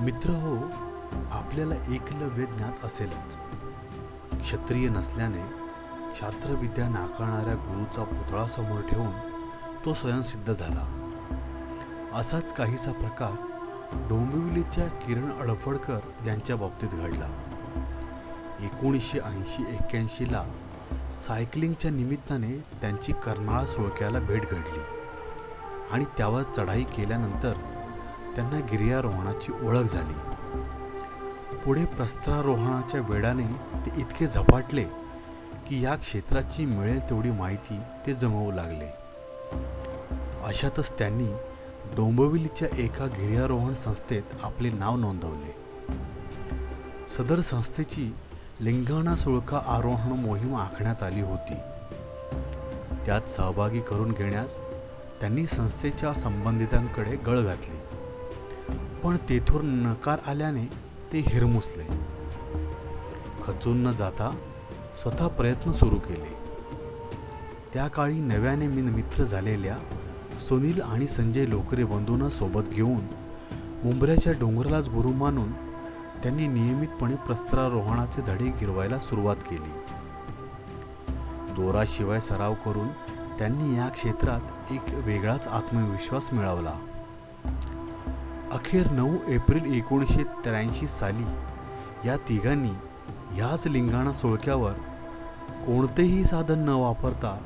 मित्र हो आपल्याला एकलव्य ज्ञात असेलच. क्षत्रिय नसल्याने शास्त्रविद्या नाकारणाऱ्या गुरुचा पुतळा समोर ठेवून तो स्वयंसिद्ध झाला. असाच काहीसा प्रकार डोंबिवलीच्या किरण अडफडकर यांच्या बाबतीत घडला. एकोणीसशे ऐंशी एक्क्याऐंशीला सायकलिंगच्या निमित्ताने त्यांची कर्नाळा सुळक्याला भेट घडली आणि त्यावर चढाई केल्यानंतर त्यांना गिर्यारोहणाची ओळख झाली. पुढे प्रस्तारोहणाच्या वेळाने ते इतके झपाटले की या क्षेत्राची मिळेल तेवढी माहिती ते जमवू लागले. अशातच त्यांनी डोंबिवलीच्या एका गिर्यारोहण संस्थेत आपले नाव नोंदवले. सदर संस्थेची लिंगाणा सुळका आरोहण मोहीम आखण्यात आली होती. त्यात सहभागी करून घेण्यास त्यांनी संस्थेच्या संबंधितांकडे गळ घातली. पण तेथून नकार आल्याने ते हिरमुसले. खचून न जाता स्वतः प्रयत्न सुरू केले. त्या काळी नव्याने मी मित्र झालेल्या सुनील आणि संजय लोकरे बंधूंना सोबत घेऊन मुंबऱ्याच्या डोंगरालाच गुरु मानून त्यांनी नियमितपणे प्रस्त्रारोहणाचे धडे गिरवायला सुरुवात केली. दोराशिवाय सराव करून त्यांनी या क्षेत्रात एक वेगळाच आत्मविश्वास मिळवला. अखेर नऊ एप्रिल एकोणीसशे त्र्याऐंशी साली या तिघांनी ह्याच लिंगाणा सोळक्यावर कोणतेही साधन न वापरता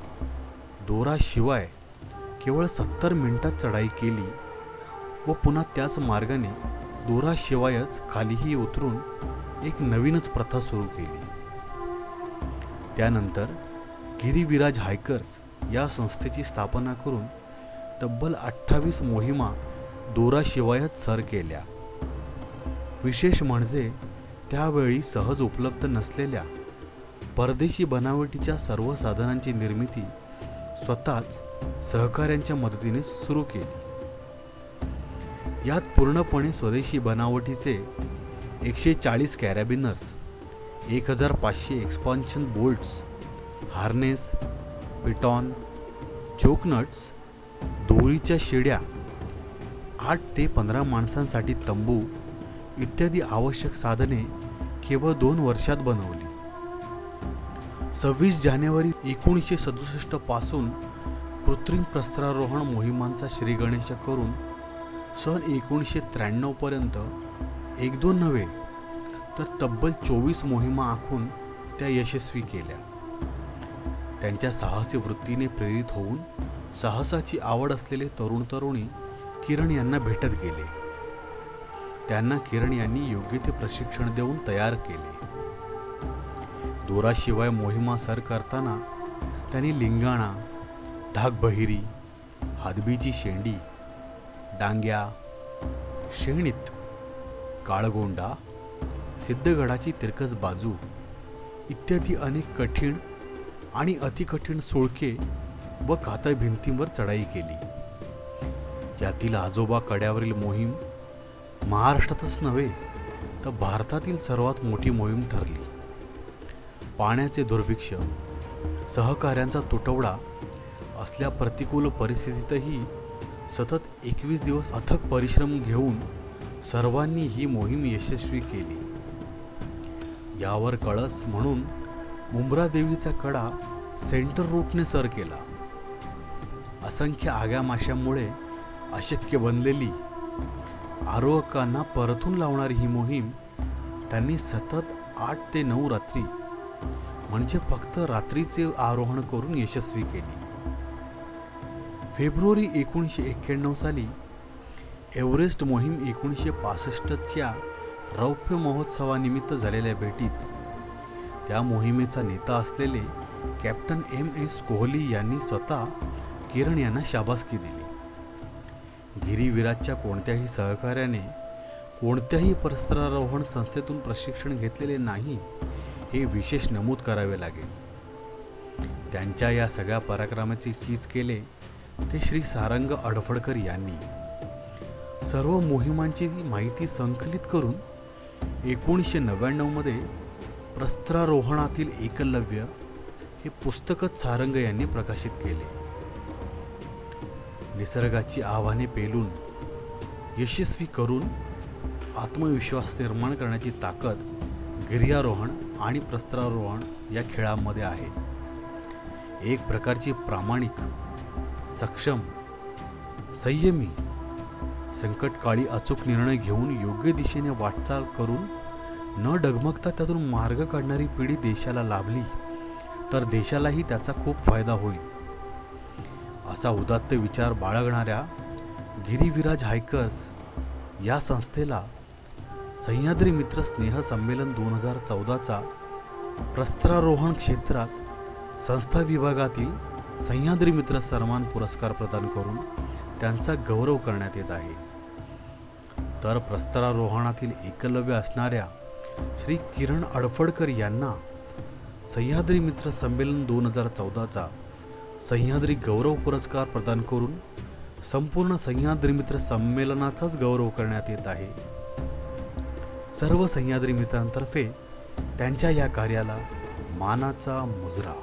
दोराशिवाय केवळ सत्तर मिनिटात चढाई केली व पुन्हा त्याच मार्गाने दोराशिवायच खालीही उतरून एक नवीनच प्रथा सुरू केली. त्यानंतर गिरिविराज हायकर्स या संस्थेची स्थापना करून तब्बल अठ्ठावीस मोहिमा दोराशिवायच सर केल्या. विशेष म्हणजे त्यावेळी सहज उपलब्ध नसलेल्या परदेशी बनावटीच्या सर्व साधनांची निर्मिती स्वतःच सहकाऱ्यांच्या मदतीने सुरू केली. यात पूर्णपणे स्वदेशी बनावटीचे एकशे चाळीस कॅरॅबिनर्स एक हजार पाचशे expansion bolts harness piton chocknuts दोरीच्या शिड्या आठ ते पंधरा माणसांसाठी तंबू इत्यादी आवश्यक साधने केवळ दोन वर्षात बनवली. सव्वीस जानेवारी एकोणीसशे सदुसष्टपासून कृत्रिम प्रस्तारोहण मोहिमांचा श्रीगणेश करून सन एकोणीसशे त्र्याण्णवपर्यंत एक दोन नव्हे तर तब्बल चोवीस मोहिमा आखून त्या यशस्वी केल्या. त्यांच्या साहसी वृत्तीने प्रेरित होऊन साहसाची आवड असलेले तरुण तरुणी किरण यांना भेटत गेले. त्यांना किरण यांनी योग्य ते प्रशिक्षण देऊन तयार केले. दोराशिवाय मोहिमा सर करताना त्यांनी लिंगाणा ढाकबहिरी हादबीची शेंडी डांग्या शेणीत काळगोंडा सिद्धगडाची तिरकस बाजू इत्यादी अनेक कठीण आणि अतिकठीण सोळके व कातळ भिंतींवर चढाई केली. यातील आजोबा कड्यावरील मोहीम महाराष्ट्रातच नव्हे तर भारतातील सर्वात मोठी मोहीम ठरली. पाण्याचे दुर्भिक्ष सहकाऱ्यांचा तुटवडा असल्या प्रतिकूल परिस्थितीतही सतत एकवीस दिवस अथक परिश्रम घेऊन सर्वांनी ही मोहीम यशस्वी केली. यावर कळस म्हणून मुंब्रा देवीचा कडा सेंटर रूटने सर केला. असंख्य आग्या माशांमुळे अशक्य बनलेली. आरोहकांना परतून लावणारी ही मोहीम त्यांनी सतत आठ ते नऊ रात्री म्हणजे फक्त रात्रीचे आरोहण करून यशस्वी केली. फेब्रुवारी एकोणीसशे एक्क्याण्णव साली एव्हरेस्ट मोहीम एकोणीसशे पासष्टच्या रौप्य महोत्सवानिमित्त झालेल्या भेटीत त्या मोहिमेचा नेता असलेले कॅप्टन एम एस कोहली यांनी स्वतः किरण यांना शाबासकी दिली. गिरीविराजच्या कोणत्याही सहकार्याने कोणत्याही परस्परारोहण संस्थेतून प्रशिक्षण घेतलेले नाही हे विशेष नमूद करावे लागेल. त्यांच्या या सगळ्या पराक्रमाची चीज केले ते श्री सारंग अडफडकर यांनी. सर्व मोहिमांची माहिती संकलित करून एकोणीसशे नव्याण्णवमध्ये प्रस्त्रारोहणातील एकलव्य हे पुस्तकच सारंग यांनी प्रकाशित केले. निसर्गाची आव्हाने पेलून यशस्वी करून आत्मविश्वास निर्माण करण्याची ताकद गिर्यारोहण आणि प्रस्तरारोहण या खेळामध्ये आहे. एक प्रकारची प्रामाणिक सक्षम संयमी संकटकाळी अचूक निर्णय घेऊन योग्य दिशेने वाटचाल करून न डगमगता त्यातून मार्ग काढणारी पिढी देशाला लाभली तर देशालाही त्याचा खूप फायदा होईल. असा उदात्त विचार बाळगणाऱ्या गिरीविराज हायकर्स या संस्थेला सह्याद्री मित्र स्नेह संमेलन दोन हजार चौदाचा प्रस्तरारोहण क्षेत्रात संस्था विभागातील सह्याद्री मित्र सन्मान पुरस्कार प्रदान करून त्यांचा गौरव करण्यात येत आहे. तर प्रस्तरारोहणातील एकलव्य असणाऱ्या श्री किरण अडफडकर यांना सह्याद्री मित्र संमेलन दोन हजार चौदाचा सह्याद्री गौरव पुरस्कार प्रदान करून संपूर्ण सह्याद्री मित्र संमेलनाचाच गौरव करण्यात येत आहे. सर्व सह्याद्री मित्रांतर्फे त्यांच्या या कार्याला मानाचा मुजरा.